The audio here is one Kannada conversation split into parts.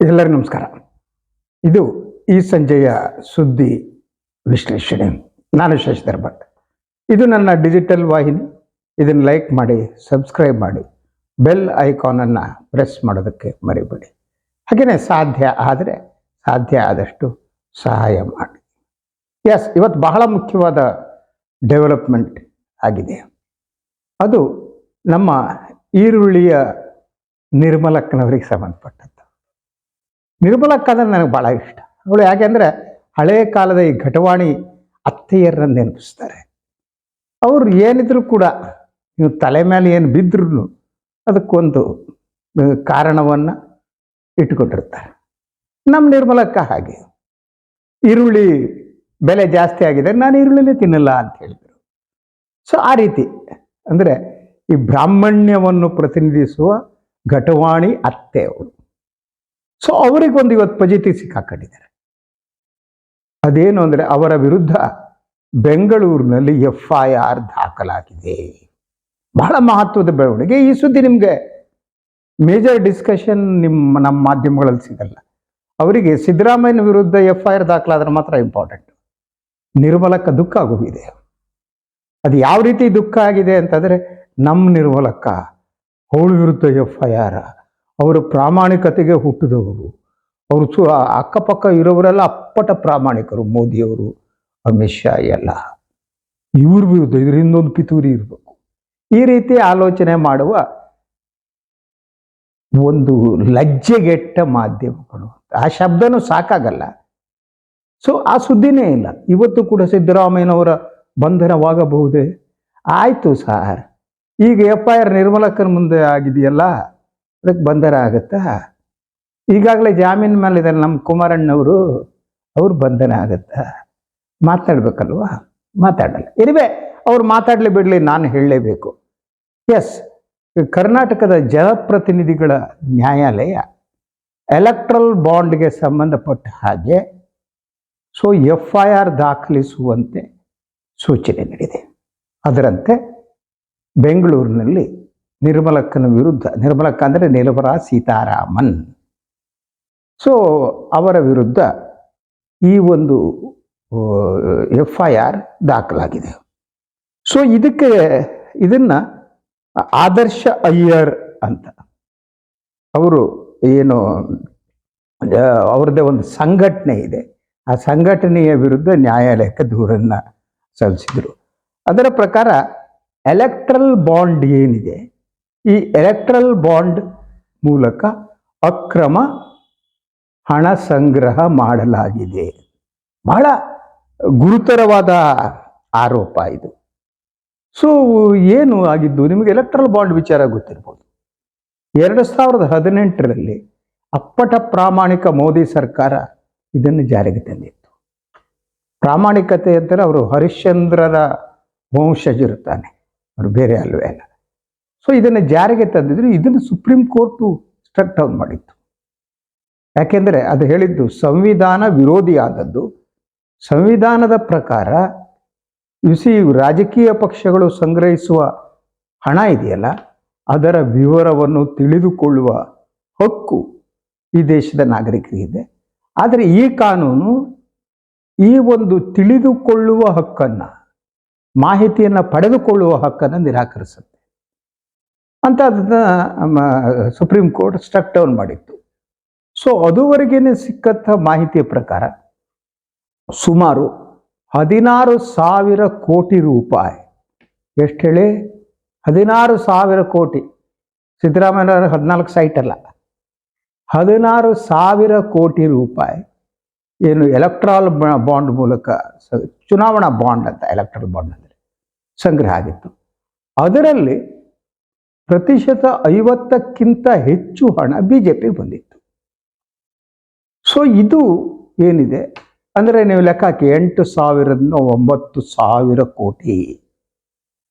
ಎಲ್ಲರಿಗೂ ನಮಸ್ಕಾರ. ಇದು ಈ ಸಂಜೆಯ ಸುದ್ದಿ ವಿಶ್ಲೇಷಣೆ. ನಾನು ಶಶಿಧರ್ ಭಟ್ ಇದು ನನ್ನ ಡಿಜಿಟಲ್ ವಾಹಿನಿ. ಇದನ್ನು ಲೈಕ್ ಮಾಡಿ, ಸಬ್ಸ್ಕ್ರೈಬ್ ಮಾಡಿ, ಬೆಲ್ ಐಕಾನನ್ನು ಪ್ರೆಸ್ ಮಾಡೋದಕ್ಕೆ ಮರಿಬೇಡಿ. ಹಾಗೆಯೇ ಸಾಧ್ಯ ಆದರೆ ಸಾಧ್ಯ ಆದಷ್ಟು ಸಹಾಯ ಮಾಡಿ. ಎಸ್ ಇವತ್ತು ಬಹಳ ಮುಖ್ಯವಾದ ಡೆವಲಪ್ಮೆಂಟ್ ಆಗಿದೆ. ಅದು ನಮ್ಮ ಈರುಳ್ಳಿಯ ನಿರ್ಮಲಕ್ಕನವರಿಗೆ ಸಂಬಂಧಪಟ್ಟದ್ದು. ನಿರ್ಮಲಕ್ಕ ಅಂದ್ರೆ ನನಗೆ ಭಾಳ ಇಷ್ಟ. ಅವಳು ಯಾಕೆಂದರೆ ಹಳೆಯ ಕಾಲದ ಈ ಘಟವಾಣಿ ಅತ್ತೆಯರನ್ನ ನೆನಪಿಸ್ತಾರೆ. ಅವರು ಏನಿದ್ರು ಕೂಡ ನೀವು ತಲೆ ಮೇಲೆ ಏನು ಬಿದ್ರೂ ಅದಕ್ಕೊಂದು ಕಾರಣವನ್ನು ಇಟ್ಕೊಂಡಿರ್ತಾರೆ ನಮ್ಮ ನಿರ್ಮಲಕ್ಕ ಹಾಗೆ. ಈರುಳ್ಳಿ ಬೆಲೆ ಜಾಸ್ತಿ ಆಗಿದೆ, ನಾನು ಈರುಳ್ಳಿನೇ ತಿನ್ನಲ್ಲ ಅಂತ ಹೇಳಿದರು. ಸೊ, ಆ ರೀತಿ ಅಂದರೆ ಈ ಬ್ರಾಹ್ಮಣ್ಯವನ್ನು ಪ್ರತಿನಿಧಿಸುವ ಘಟವಾಣಿ ಅತ್ತೆ ಅವರು ಸೊ ಅವರಿಗೊಂದು ಇವತ್ತು ಪಜಿತಿ ಸಿಕ್ಕಾಕೊಂಡಿದ್ದಾರೆ. ಅದೇನು ಅಂದರೆ ಅವರ ವಿರುದ್ಧ ಬೆಂಗಳೂರಿನಲ್ಲಿ ಎಫ್ ಐ ಆರ್ ದಾಖಲಾಗಿದೆ. ಬಹಳ ಮಹತ್ವದ ಬೆಳವಣಿಗೆ. ಈ ಸುದ್ದಿ ನಿಮಗೆ ಮೇಜರ್ ಡಿಸ್ಕಷನ್ ನಿಮ್ಮ ನಮ್ಮ ಮಾಧ್ಯಮಗಳಲ್ಲಿ ಸಿಗಲ್ಲ. ಅವರಿಗೆ ಸಿದ್ದರಾಮಯ್ಯನ ವಿರುದ್ಧ ಎಫ್ ಐ ಆರ್ ದಾಖಲಾದ್ರೆ ಮಾತ್ರ ಇಂಪಾರ್ಟೆಂಟ್ ನಿರ್ಮಲಕ್ಕ ದುಃಖ ಆಗೋಗಿದೆ. ಅದು ಯಾವ ರೀತಿ ದುಃಖ ಆಗಿದೆ ಅಂತಂದರೆ, ನಮ್ಮ ನಿರ್ಮಲಕ್ಕ ಅವಳ ವಿರುದ್ಧ ಎಫ್ ಐ ಆರ್ ಅವರ ಪ್ರಾಮಾಣಿಕತೆಗೆ ಹುಟ್ಟಿದವರು. ಅವರು ಸು ಅಕ್ಕಪಕ್ಕ ಇರೋವರೆಲ್ಲ ಅಪ್ಪಟ ಪ್ರಾಮಾಣಿಕರು, ಮೋದಿಯವರು, ಅಮಿತ್ ಶಾ ಎಲ್ಲ. ಇವ್ರ ವಿರುದ್ಧ ಇದರಿಂದ ಒಂದು ಪಿತೂರಿ ಇರಬೇಕು. ಈ ರೀತಿ ಆಲೋಚನೆ ಮಾಡುವ ಒಂದು ಲಜ್ಜೆಗೆಟ್ಟ ಮಾಧ್ಯಮಗಳು ಆ ಶಬ್ದನೂ ಸಾಕಾಗಲ್ಲ. ಸೊ ಆ ಸುದ್ದಿನೇ ಇಲ್ಲ. ಇವತ್ತು ಕೂಡ ಸಿದ್ದರಾಮಯ್ಯನವರ ಬಂಧನವಾಗಬಹುದೇ? ಆಯಿತು ಸಾರ್. ಈಗ ಎಫ್ ಐ ಆರ್ ನಿರ್ಮಲಕ್ಕನ ಮುಂದೆ ಆಗಿದೆಯಲ್ಲ? ಅದಕ್ಕೆ ಬಂಧನ ಆಗುತ್ತಾ? ಈಗಾಗಲೇ ಜಾಮೀನು ಮೇಲೆ ಇದ್ದಾರೆ ನಮ್ಮ ಕುಮಾರಣ್ಣವರು, ಅವ್ರು ಬಂಧನ ಆಗುತ್ತಾ? ಮಾತಾಡ್ಬೇಕಲ್ವಾ? ಮಾತಾಡಲ್ಲ. ಇರಿವೆ, ಅವ್ರು ಮಾತಾಡಲಿ ಬಿಡಲಿ, ನಾನು ಹೇಳಲೇಬೇಕು. ಎಸ್ ಕರ್ನಾಟಕದ ಜನಪ್ರತಿನಿಧಿಗಳ ನ್ಯಾಯಾಲಯ ಎಲೆಕ್ಟ್ರಲ್ ಬಾಂಡ್ಗೆ ಸಂಬಂಧಪಟ್ಟ ಹಾಗೆ ಸೊ ಎಫ್ ಐ ಆರ್ ದಾಖಲಿಸುವಂತೆ ಸೂಚನೆ ನೀಡಿದೆ. ಅದರಂತೆ ಬೆಂಗಳೂರಿನಲ್ಲಿ ನಿರ್ಮಲಕ್ಕನ ವಿರುದ್ಧ, ನಿರ್ಮಲಕ್ಕ ಅಂದರೆ ನಿರ್ಮಲಾ ಸೀತಾರಾಮನ್. ಸೊ ಅವರ ವಿರುದ್ಧ ಈ ಒಂದು ಎಫ್ ಐ ಆರ್ ದಾಖಲಾಗಿದೆ. ಸೊ ಇದಕ್ಕೆ ಇದನ್ನು ಆದರ್ಶ ಅಯ್ಯರ್ ಅಂತ, ಅವರು ಏನು ಅವ್ರದ್ದೇ ಒಂದು ಸಂಘಟನೆ ಇದೆ. ಆ ಸಂಘಟನೆಯ ವಿರುದ್ಧ ನ್ಯಾಯಾಲಯಕ್ಕೆ ದೂರನ್ನು ಸಲ್ಲಿಸಿದರು. ಅದರ ಪ್ರಕಾರ ಎಲೆಕ್ಟ್ರಲ್ ಬಾಂಡ್ ಏನಿದೆ ಈ ಎಲೆಕ್ಟ್ರಲ್ ಬಾಂಡ್ ಮೂಲಕ ಅಕ್ರಮ ಹಣ ಸಂಗ್ರಹ ಮಾಡಲಾಗಿದೆ. ಬಹಳ ಗುರುತರವಾದ ಆರೋಪ ಇದು. ಸೊ ಏನು ಆಗಿದ್ದು? ನಿಮಗೆ ಎಲೆಕ್ಟ್ರಲ್ ಬಾಂಡ್ ವಿಚಾರ ಗೊತ್ತಿರ್ಬೋದು. ಎರಡು ಸಾವಿರದ ಹದಿನೆಂಟರಲ್ಲಿ ಅಪ್ಪಟ ಪ್ರಾಮಾಣಿಕ ಮೋದಿ ಸರ್ಕಾರ ಇದನ್ನು ಜಾರಿಗೆ ತಂದಿತ್ತು. ಪ್ರಾಮಾಣಿಕತೆ ಅಂತಲೇ ಅವರು ಹರಿಶ್ಚಂದ್ರರ ವಂಶಜಿರುತ್ತಾನೆ ಅವರು ಬೇರೆ ಅಲ್ವೇ ಅಲ್ಲ. ಸೊ ಇದನ್ನು ಜಾರಿಗೆ ತಂದಿದ್ರು, ಇದನ್ನು ಸುಪ್ರೀಂ ಕೋರ್ಟು ಸ್ಟ್ರಕ್ ಡೌನ್ ಮಾಡಿತ್ತು. ಯಾಕೆಂದರೆ ಅದು ಹೇಳಿದ್ದು ಸಂವಿಧಾನ ವಿರೋಧಿಯಾದದ್ದು. ಸಂವಿಧಾನದ ಪ್ರಕಾರ ಬಿಸಿ ರಾಜಕೀಯ ಪಕ್ಷಗಳು ಸಂಗ್ರಹಿಸುವ ಹಣ ಇದೆಯಲ್ಲ, ಅದರ ವಿವರವನ್ನು ತಿಳಿದುಕೊಳ್ಳುವ ಹಕ್ಕು ಈ ದೇಶದ ನಾಗರಿಕರಿಗಿದೆ ಆದರೆ ಈ ಕಾನೂನು ಈ ಒಂದು ತಿಳಿದುಕೊಳ್ಳುವ ಹಕ್ಕನ್ನು, ಮಾಹಿತಿಯನ್ನು ಪಡೆದುಕೊಳ್ಳುವ ಹಕ್ಕನ್ನು ನಿರಾಕರಿಸುತ್ತೆ. ಅಂತ ಸುಪ್ರೀಂ ಕೋರ್ಟ್ ಸ್ಟಕ್ ಡೌನ್ ಮಾಡಿತ್ತು. ಸೊ ಅದುವರೆಗೇನೆ ಸಿಕ್ಕಂಥ ಮಾಹಿತಿಯ ಪ್ರಕಾರ, ಸುಮಾರು ಹದಿನಾರು ಸಾವಿರ ಕೋಟಿ ರೂಪಾಯಿ, ಎಷ್ಟು ಹೇಳಿ? ಹದಿನಾರು ಸಾವಿರ ಕೋಟಿ. ಸಿದ್ದರಾಮಯ್ಯನವರ ಹದಿನಾಲ್ಕು ಸೈಟ್ ಅಲ್ಲ. ಹದಿನಾರು ಸಾವಿರ ಕೋಟಿ ರೂಪಾಯಿ ಏನು ಎಲೆಕ್ಟ್ರಾಲ್ ಬಾಂಡ್ ಮೂಲಕ, ಚುನಾವಣಾ ಬಾಂಡ್ ಅಂತ ಎಲೆಕ್ಟ್ರಲ್ ಬಾಂಡ್ ಅಂದರೆ ಸಂಗ್ರಹ ಆಗಿತ್ತು. ಅದರಲ್ಲಿ ಪ್ರತಿಶತ ಐವತ್ತಕ್ಕಿಂತ ಹೆಚ್ಚು ಹಣ ಬಿ ಜೆ ಪಿಗೆ ಬಂದಿತ್ತು. ಸೊ ಇದು ಏನಿದೆ? ಅಂದರೆ ನೀವು ಲೆಕ್ಕ ಹಾಕಿ ಎಂಟು ಸಾವಿರದಿಂದ ಒಂಬತ್ತು ಸಾವಿರ ಕೋಟಿ.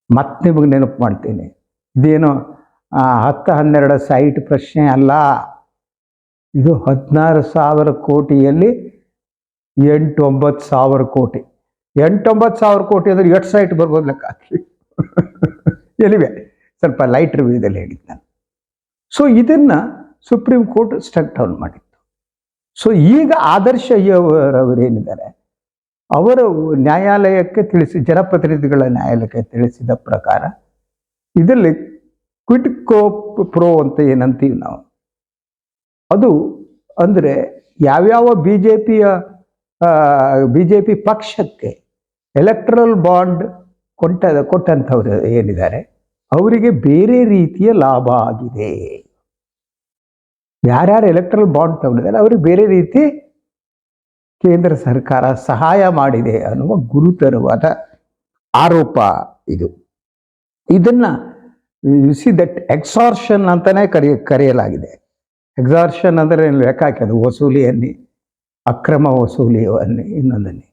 ಮತ್ತೆ ನಿಮಗೆ ನೆನಪು ಮಾಡ್ತೀನಿ. ಇದೇನು ಹತ್ತು ಹನ್ನೆರಡು ಸೈಟ್ ಪ್ರಶ್ನೆ ಅಲ್ಲ. ಇದು ಹದಿನಾರು ಸಾವಿರ ಕೋಟಿಯಲ್ಲಿ ಎಂಟು ಒಂಬತ್ತು ಸಾವಿರ ಕೋಟಿ. ಎಂಟೊಂಬತ್ತು ಸಾವಿರ ಕೋಟಿ ಅಂದ್ರೆ ಎಷ್ಟು ಸೈಟ್ ಬರ್ಬೋದು ಲೆಕ್ಕ ಹಾಕಿ? ಎಲ್ಲಿವೆ? ಸ್ವಲ್ಪ ಲೈಟ್ ರಿವ್ಯೂದಲ್ಲಿ ಹೇಳಿದ್ದು ನಾನು. ಸೊ ಇದನ್ನು ಸುಪ್ರೀಂ ಕೋರ್ಟ್ ಸ್ಟಕ್ ಡೌನ್ ಮಾಡಿತ್ತು. ಸೊ ಈಗ ಆದರ್ಶ ಅಯ್ಯವರವರೇನಿದ್ದಾರೆ ಅವರ ನ್ಯಾಯಾಲಯಕ್ಕೆ ತಿಳಿಸಿ, ಜನಪ್ರತಿನಿಧಿಗಳ ನ್ಯಾಯಾಲಯಕ್ಕೆ ತಿಳಿಸಿದ ಪ್ರಕಾರ, ಇದರಲ್ಲಿ ಕ್ವಿಟ್ ಕೋ ಪ್ರೋ ಅಂತ ಏನಂತೀವಿ ನಾವು? ಅದು ಅಂದರೆ ಯಾವ್ಯಾವ ಬಿ ಜೆ ಪಿಯ ಬಿ ಜೆ ಪಿ ಪಕ್ಷಕ್ಕೆ ಎಲೆಕ್ಟ್ರಲ್ ಬಾಂಡ್ ಕೊಟ್ಟ, ಕೊಟ್ಟಂಥವ್ರು ಏನಿದ್ದಾರೆ? ಅವರಿಗೆ ಬೇರೆ ರೀತಿಯ ಲಾಭ ಆಗಿದೆ. ಯಾರ್ಯಾರು ಎಲೆಕ್ಟ್ರಲ್ ಬಾಂಡ್ ತಗೊಂಡಿದ್ದಾರೆ, ಅವ್ರಿಗೆ ಬೇರೆ ರೀತಿ ಕೇಂದ್ರ ಸರ್ಕಾರ ಸಹಾಯ ಮಾಡಿದೆ ಅನ್ನುವ ಗುರುತರವಾದ ಆರೋಪ ಇದು. ಇದನ್ನ ಯು ಸಿ ದಟ್ ಎಕ್ಸಾರ್ಷನ್ ಅಂತಾನೆ ಕರಿ ಕರೆಯಲಾಗಿದೆ. ಎಕ್ಸಾರ್ಷನ್ ಅಂದರೆ ಲೆಕ್ಕ ಹಾಕೋದು ವಸೂಲಿಯನ್ನಿ ಅಕ್ರಮ ವಸೂಲಿ ಇನ್ನೊಂದನ್ನೇ.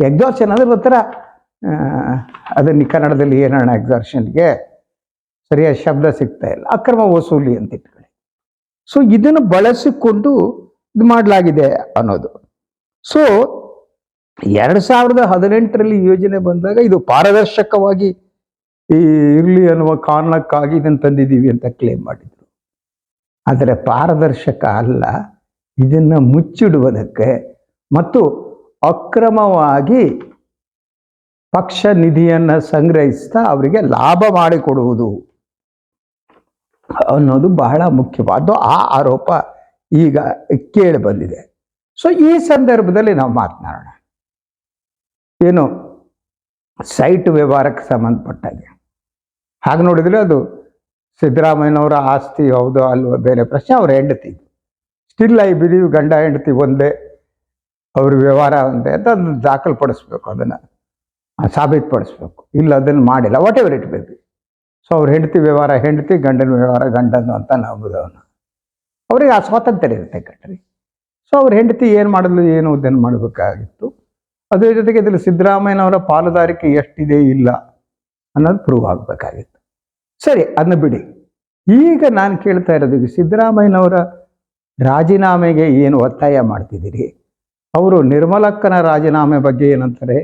ಎಕ್ಸಾರ್ಷನ್ ಅಂದ್ರೆ ಒಂಥರ ಅದನ್ನ ಕನ್ನಡದಲ್ಲಿ ಏನೋಣ ಎಕ್ಸಾರ್ಷನ್ಗೆ ಸರಿಯಾದ ಶಬ್ದ ಸಿಗ್ತಾ ಇಲ್ಲ, ಅಕ್ರಮ ವಸೂಲಿ ಅಂತ ಇಟ್ಕೊಳ್ಳಿ. ಸೊ ಇದನ್ನು ಬಳಸಿಕೊಂಡು ಇದು ಮಾಡಲಾಗಿದೆ ಅನ್ನೋದು. ಸೊ ಎರಡು ಸಾವಿರದ ಹದಿನೆಂಟರಲ್ಲಿ ಯೋಜನೆ ಬಂದಾಗ ಇದು ಪಾರದರ್ಶಕವಾಗಿ ಈ ಇರಲಿ ಅನ್ನುವ ಕಾರಣಕ್ಕಾಗಿ ಇದನ್ನು ತಂದಿದ್ದೀವಿ ಅಂತ ಕ್ಲೇಮ್ ಮಾಡಿದ್ರು. ಆದರೆ ಪಾರದರ್ಶಕ ಅಲ್ಲ, ಇದನ್ನು ಮುಚ್ಚಿಡುವುದಕ್ಕೆ ಮತ್ತು ಅಕ್ರಮವಾಗಿ ಪಕ್ಷ ನಿಧಿಯನ್ನು ಸಂಗ್ರಹಿಸ್ತಾ ಅವರಿಗೆ ಲಾಭ ಮಾಡಿಕೊಡುವುದು. ಅನ್ನೋದು ಬಹಳ ಮುಖ್ಯವಾದ ಆ ಆರೋಪ ಈಗ ಕೇಳಿ ಬಂದಿದೆ. ಸೊ ಈ ಸಂದರ್ಭದಲ್ಲಿ ನಾವು ಮಾತನಾಡೋಣ. ಏನು? ಸೈಟ್ ವ್ಯವಹಾರಕ್ಕೆ ಸಂಬಂಧಪಟ್ಟಾಗೆ ಹಾಗೆ ನೋಡಿದರೆ ಅದು ಸಿದ್ದರಾಮಯ್ಯನವರ ಆಸ್ತಿ ಹೌದು ಅಲ್ವೋ ಬೇರೆ ಪ್ರಶ್ನೆ, ಅವ್ರ ಹೆಂಡತಿ. ಸ್ಟಿಲ್ ಐ ಬಿಲೀವ್ ಗಂಡ ಹೆಂಡತಿ ಒಂದೇ, ಅವ್ರ ವ್ಯವಹಾರ ಒಂದೇ ಅಂತ ಅದನ್ನು ದಾಖಲ್ಪಡಿಸ್ಬೇಕು, ಅದನ್ನು ಸಾಬೀತುಪಡಿಸ್ಬೇಕು. ಇಲ್ಲ, ಅದನ್ನು ಮಾಡಿಲ್ಲ whatever it baby so ಅವ್ರ ಹೆಂಡತಿ ವ್ಯವಹಾರ, ಹೆಂಡತಿ ಗಂಡನ ವ್ಯವಹಾರ, ಗಂಡನು ಅಂತ ನಾವು ಅವ್ರಿಗೆ ಆ ಸ್ವಾತಂತ್ರ್ಯ ಇರುತ್ತೆ ಕಟ್ರಿ ಸೊ ಅವ್ರ ಹೆಂಡತಿ ಏನು ಮಾಡಲು ಏನು ಇದನ್ನು ಮಾಡಬೇಕಾಗಿತ್ತು. ಅದ್ರ ಜೊತೆಗೆ ಇದರಲ್ಲಿ ಸಿದ್ದರಾಮಯ್ಯನವರ ಪಾಲುದಾರಿಕೆ ಎಷ್ಟಿದೆ ಇಲ್ಲ ಅನ್ನೋದು ಪ್ರೂವ್ ಆಗಬೇಕಾಗಿತ್ತು. ಸರಿ, ಅದನ್ನ ಬಿಡಿ. ಈಗ ನಾನು ಕೇಳ್ತಾ ಇರೋದು, ಈಗ ಸಿದ್ದರಾಮಯ್ಯನವರ ರಾಜೀನಾಮೆಗೆ ಏನು ಒತ್ತಾಯ ಮಾಡ್ತಿದ್ದೀರಿ? ಅವರು ನಿರ್ಮಲಕ್ಕನ ರಾಜೀನಾಮೆ ಬಗ್ಗೆ ಏನಂತಾರೆ?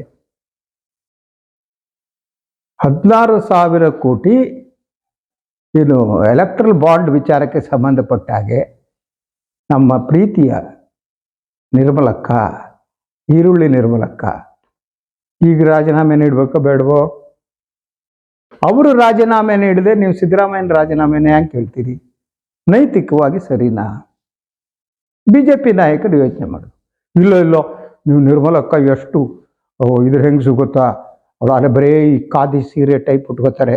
ಹದಿನಾರು ಸಾವಿರ ಕೋಟಿ ಏನು ಎಲೆಕ್ಟ್ರಲ್ ಬಾಂಡ್ ವಿಚಾರಕ್ಕೆ ಸಂಬಂಧಪಟ್ಟ ಹಾಗೆ ನಮ್ಮ ಪ್ರೀತಿಯ ನಿರ್ಮಲಕ್ಕ, ಈರುಳ್ಳಿ ನಿರ್ಮಲಕ್ಕ, ಈಗ ರಾಜೀನಾಮೆ ನೀಡಬೇಕೋ ಬೇಡವೋ? ಅವರು ರಾಜೀನಾಮೆ ನೀಡದೆ ನೀವು ಸಿದ್ದರಾಮಯ್ಯನ ರಾಜೀನಾಮೆನೇ ಯಾಕೆ ಕೇಳ್ತೀರಿ ನೈತಿಕವಾಗಿ ಸರಿನಾ? ಬಿ ಜೆ ಪಿ ನಾಯಕರು ಯೋಚನೆ ಮಾಡೋದು. ಇಲ್ಲೋ ಇಲ್ಲೋ, ನೀವು ನಿರ್ಮಲಕ್ಕ ಎಷ್ಟು ಇದ್ರ ಹೆಂಗೆ ಸಿಗುತ್ತಾ? ಅಲ್ಲ ಬರೀ ಈ ಖಾದಿ ಸೀರೆ ಟೈಪ್ ಉಟ್ಕೋತಾರೆ.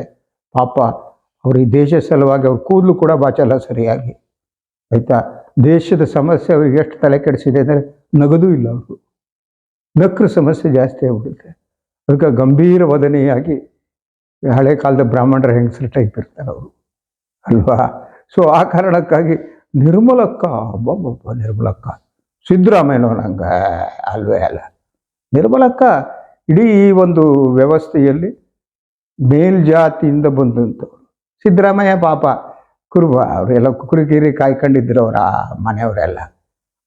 ಪಾಪ ಅವ್ರ ಈ ದೇಶ ಸಲುವಾಗಿ ಅವ್ರ ಕೂದಲು ಕೂಡ ಬಾಚಲ್ಲ ಸರಿಯಾಗಿ. ಆಯಿತಾ? ದೇಶದ ಸಮಸ್ಯೆ ಅವ್ರಿಗೆ ಎಷ್ಟು ತಲೆ ಕೆಡಿಸಿದೆ ಅಂದರೆ ನಗದು ಇಲ್ಲ ಅವರು ನಕ್ರ ಸಮಸ್ಯೆ ಜಾಸ್ತಿ ಆಗ್ಬಿಡುತ್ತೆ. ಅದಕ್ಕೆ ಗಂಭೀರ ವದನೆಯಾಗಿ ಹಳೆ ಕಾಲದ ಬ್ರಾಹ್ಮಣರ ಹೆಂಗಸರು ಟೈಪ್ ಇರ್ತಾರೆ ಅವರು. ಅಲ್ವಾ? ಸೊ ಆ ಕಾರಣಕ್ಕಾಗಿ ನಿರ್ಮಲಕ್ಕ ಒಬ್ಬೊಬ್ಬ ನಿರ್ಮಲಕ್ಕ. ಸಿದ್ದರಾಮಯ್ಯನವನಂಗ ಅಲ್ವೇ ಅಲ್ಲ. ನಿರ್ಮಲಕ್ಕ ಇಡೀ ಈ ಒಂದು ವ್ಯವಸ್ಥೆಯಲ್ಲಿ ಮೇಲ್ಜಾತಿಯಿಂದ ಬಂದಂಥವ್ರು. ಸಿದ್ದರಾಮಯ್ಯ ಪಾಪ ಕುರುಬ, ಅವರೆಲ್ಲ ಕುರುಕಿರಿ ಕಾಯ್ಕೊಂಡಿದ್ರು ಅವರ ಮನೆಯವರೆಲ್ಲ.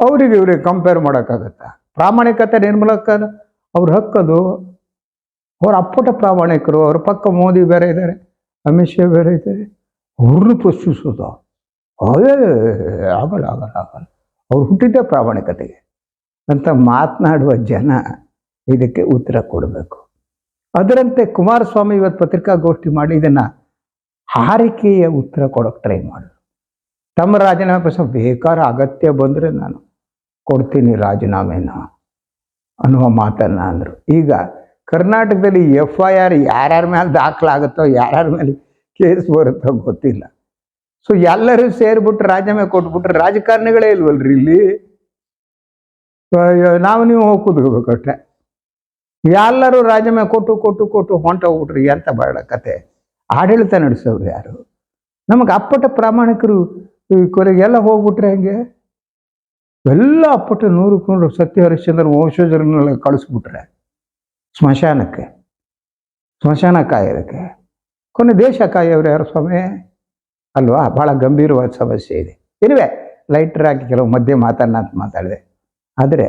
ಅವರಿಗೆ ಇವ್ರಿಗೆ ಕಂಪೇರ್ ಮಾಡೋಕ್ಕಾಗತ್ತಾ? ಪ್ರಾಮಾಣಿಕತೆ ನಿರ್ಮಲಕ್ಕ ಅವ್ರ ಹಕ್ಕದು. ಅವ್ರ ಅಪ್ಪುಟ ಪ್ರಾಮಾಣಿಕರು, ಅವ್ರ ಪಕ್ಕ ಮೋದಿ ಬೇರೆ ಇದ್ದಾರೆ, ಅಮಿತ್ ಶಾ ಬೇರೆ ಇದ್ದಾರೆ. ಅವ್ರನ್ನೂ ಪ್ರಶ್ನಿಸೋದು. ಅದೇ, ಆಗಲ್ಲ ಆಗಲ್ಲ ಆಗಲ್ಲ. ಅವ್ರು ಹುಟ್ಟಿದ್ದೇ ಪ್ರಾಮಾಣಿಕತೆಗೆ. ಅಂತ ಮಾತನಾಡುವ ಜನ ಇದಕ್ಕೆ ಉತ್ತರ ಕೊಡಬೇಕು. ಅದರಂತೆ ಕುಮಾರಸ್ವಾಮಿ ಇವತ್ತು ಪತ್ರಿಕಾಗೋಷ್ಠಿ ಮಾಡಿ ಇದನ್ನು ಹಾರಿಕೆಯ ಉತ್ತರ ಕೊಡೋಕೆ ಟ್ರೈ ಮಾಡಿದ್ರು ತಮ್ಮ ರಾಜೀನಾಮೆ ಪ್ರಶ್ನೆ ಬೇಕಾದ್ರೆ ಅಗತ್ಯ ಬಂದರೆ ನಾನು ಕೊಡ್ತೀನಿ ರಾಜೀನಾಮೆನ ಅನ್ನುವ ಮಾತನ್ನ ಅಂದರು. ಈಗ ಕರ್ನಾಟಕದಲ್ಲಿ ಎಫ್ ಐ ಆರ್ ಯಾರ್ಯಾರ ಮೇಲೆ ದಾಖಲಾಗುತ್ತೋ, ಯಾರ್ಯಾರ ಮೇಲೆ ಕೇಸ್ ಬರುತ್ತೋ ಗೊತ್ತಿಲ್ಲ. ಸೊ ಎಲ್ಲರೂ ಸೇರಿಬಿಟ್ಟು ರಾಜೀನಾಮೆ ಕೊಟ್ಬಿಟ್ರೆ ರಾಜಕಾರಣಿಗಳೇ ಇಲ್ವಲ್ರಿ ಇಲ್ಲಿ? ನಾವು ನೀವು ಹೋಗಿ ಕೂತ್ಕೋಬೇಕಷ್ಟೆ ಎಲ್ಲರೂ ರಾಜೀನಾಮೆ ಕೊಟ್ಟು ಕೊಟ್ಟು ಕೊಟ್ಟು ಹೊಂಟೋಗ್ಬಿಟ್ರಿ ಅಂತ ಬಹಳ ಕತೆ. ಆಡಳಿತ ನಡೆಸೋರು ಯಾರು? ನಮಗೆ ಅಪ್ಪಟ ಪ್ರಾಮಾಣಿಕರು ಈ ಕೊನೆಗೆಲ್ಲ ಹೋಗ್ಬಿಟ್ರೆ ಹೆಂಗೆ? ಎಲ್ಲ ಅಪ್ಪಟ ನೂರು ಕೊಂಡು ಸತ್ಯ ಹರಿಶ್ಚಂದ್ರ ವಂಶಜರನ್ನೆಲ್ಲ ಕಳಿಸ್ಬಿಟ್ರೆ ಸ್ಮಶಾನಕ್ಕೆ, ಸ್ಮಶಾನ ಕಾಯೋದಕ್ಕೆ. ಕೊನೆ ದೇಶ ಕಾಯೋರು ಯಾರು ಸ್ವಾಮಿ? ಅಲ್ವಾ? ಭಾಳ ಗಂಭೀರವಾದ ಸಮಸ್ಯೆ ಇದೆ. ಇರುವೆ ಲೈಟರ್ ಹಾಕಿ ಕೆಲವು ಮಧ್ಯೆ ಮಾತಾಡೋಣ ಅಂತ ಮಾತಾಡಿದೆ. ಆದರೆ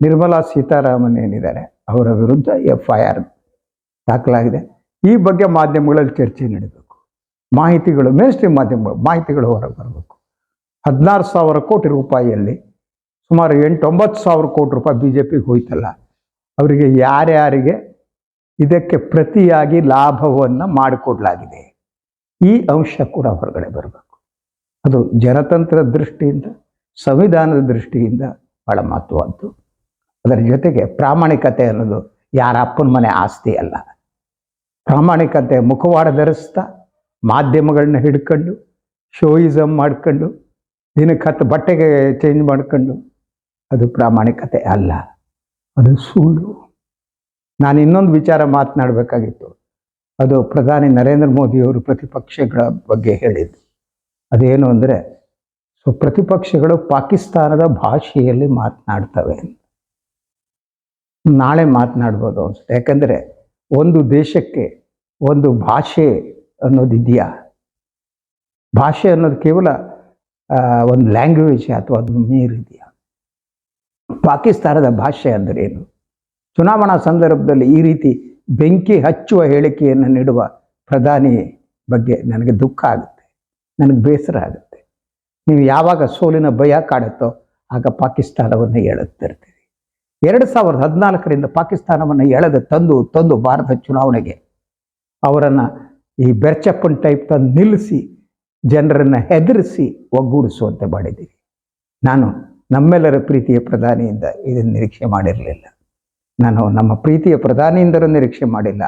ನಿರ್ಮಲಾ ಸೀತಾರಾಮನ್ ಏನಿದ್ದಾರೆ? ಅವರ ವಿರುದ್ಧ ಎಫ್ ಐ ಆರ್ ದಾಖಲಾಗಿದೆ. ಈ ಬಗ್ಗೆ ಮಾಧ್ಯಮಗಳಲ್ಲಿ ಚರ್ಚೆ ನಡೀಬೇಕು. ಮಾಹಿತಿಗಳು ಮೇನ್ ಸ್ಟ್ರೀಮ್ ಮಾಧ್ಯಮಗಳು, ಮಾಹಿತಿಗಳು ಹೊರಗೆ ಬರಬೇಕು. ಹದಿನಾರು ಸಾವಿರ ಕೋಟಿ ರೂಪಾಯಿಯಲ್ಲಿ ಸುಮಾರು ಎಂಟೊಂಬತ್ತು ಸಾವಿರ ಕೋಟಿ ರೂಪಾಯಿ ಬಿ ಜೆ ಪಿಗೆ ಹೋಯ್ತಲ್ಲ, ಅವರಿಗೆ ಯಾರ್ಯಾರಿಗೆ ಇದಕ್ಕೆ ಪ್ರತಿಯಾಗಿ ಲಾಭವನ್ನು ಮಾಡಿಕೊಡ್ಲಾಗಿದೆ. ಈ ಅಂಶ ಕೂಡ ಹೊರಗಡೆ ಬರಬೇಕು. ಅದು ಜನತಂತ್ರ ದೃಷ್ಟಿಯಿಂದ, ಸಂವಿಧಾನದ ದೃಷ್ಟಿಯಿಂದ ಬಹಳ ಮಹತ್ವದ್ದು. ಅದರ ಜೊತೆಗೆ ಪ್ರಾಮಾಣಿಕತೆ ಅನ್ನೋದು ಯಾರ ಅಪ್ಪನ ಮನೆ ಆಸ್ತಿ ಅಲ್ಲ. ಪ್ರಾಮಾಣಿಕತೆ ಮುಖವಾಡ ಧರಿಸ್ತಾ, ಮಾಧ್ಯಮಗಳನ್ನ ಹಿಡ್ಕೊಂಡು ಶೋಯಿಸಮ್ ಮಾಡ್ಕೊಂಡು, ದಿನಕ್ಕೆ ಹತ್ತು ಬಟ್ಟೆಗೆ ಚೇಂಜ್ ಮಾಡ್ಕೊಂಡು, ಅದು ಪ್ರಾಮಾಣಿಕತೆ ಅಲ್ಲ. ಅದು ಸುಳ್ಳು ನಾನು ಇನ್ನೊಂದು ವಿಚಾರ ಮಾತನಾಡಬೇಕಾಗಿತ್ತು. ಅದು ಪ್ರಧಾನಿ ನರೇಂದ್ರ ಮೋದಿಯವರು ಪ್ರತಿಪಕ್ಷಗಳ ಬಗ್ಗೆ ಹೇಳಿದ್ದು. ಅದೇನು ಅಂದರೆ, ಸೊ ಪ್ರತಿಪಕ್ಷಗಳು ಪಾಕಿಸ್ತಾನದ ಭಾಷೆಯಲ್ಲಿ ಮಾತನಾಡ್ತವೆ ನಾಳೆ ಮಾತನಾಡ್ಬೋದು ಅನ್ಸುತ್ತೆ. ಯಾಕಂದರೆ ಒಂದು ದೇಶಕ್ಕೆ ಒಂದು ಭಾಷೆ ಅನ್ನೋದು ಇದೆಯಾ? ಭಾಷೆ ಅನ್ನೋದು ಕೇವಲ ಒಂದು ಲ್ಯಾಂಗ್ವೇಜ್ ಅಥವಾ ಅದು ಮೀರಿದೆಯಾ ಪಾಕಿಸ್ತಾನದ ಭಾಷೆ ಅಂದರೇನು ಚುನಾವಣಾ ಸಂದರ್ಭದಲ್ಲಿ ಈ ರೀತಿ ಬೆಂಕಿ ಹಚ್ಚುವ ಹೇಳಿಕೆಯನ್ನು ನೀಡುವ ಪ್ರಧಾನಿ ಬಗ್ಗೆ ನನಗೆ ದುಃಖ ಆಗುತ್ತೆ. ನನಗೆ ಬೇಸರ ಆಗುತ್ತೆ. ನೀವು ಯಾವಾಗ ಸೋಲಿನ ಭಯ ಕಾಡುತ್ತೋ ಆಗ ಪಾಕಿಸ್ತಾನವನ್ನು ಎಳುತ್ತಿರ್ತೀರಿ ಎರಡು ಸಾವಿರದ ಹದಿನಾಲ್ಕರಿಂದ ಪಾಕಿಸ್ತಾನವನ್ನು ಎಳೆದು ತಂದು ತಂದು ಭಾರತ ಚುನಾವಣೆಗೆ ಅವರನ್ನು ಈ ಬೆರ್ಚಪ್ಪನ್ ಟೈಪ್ ತಂದು ನಿಲ್ಲಿಸಿ, ಜನರನ್ನು ಹೆದರಿಸಿ ಒಗ್ಗೂಡಿಸುವಂತೆ ಮಾಡಿದ್ದೀವಿ. ನಾನು ನಮ್ಮೆಲ್ಲರ ಪ್ರೀತಿಯ ಪ್ರಧಾನಿಯಿಂದ ಇದನ್ನು ನಿರೀಕ್ಷೆ ಮಾಡಿರಲಿಲ್ಲ. ನಾನು ನಮ್ಮ ಪ್ರೀತಿಯ ಪ್ರಧಾನಿಯಿಂದಲೂ ನಿರೀಕ್ಷೆ ಮಾಡಿಲ್ಲ.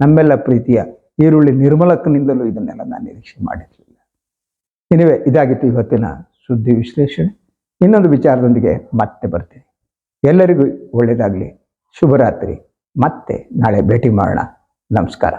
ನಮ್ಮೆಲ್ಲ ಪ್ರೀತಿಯ ಈರುಳ್ಳಿ ನಿರ್ಮಲಕ್ಕನಿಂದಲೂ ಇದನ್ನೆಲ್ಲ ನಾನು ನಿರೀಕ್ಷೆ ಮಾಡಿರಲಿಲ್ಲ. ಇನಿವೆ ಇದಾಗಿತ್ತು ಇವತ್ತಿನ ಸುದ್ದಿ ವಿಶ್ಲೇಷಣೆ. ಇನ್ನೊಂದು ವಿಚಾರದೊಂದಿಗೆ ಮತ್ತೆ ಬರ್ತೀನಿ. ಎಲ್ಲರಿಗೂ ಒಳ್ಳೆಯದಾಗಲಿ. ಶುಭರಾತ್ರಿ. ಮತ್ತೆ ನಾಳೆ ಭೇಟಿ ಮಾಡೋಣ. ನಮಸ್ಕಾರ.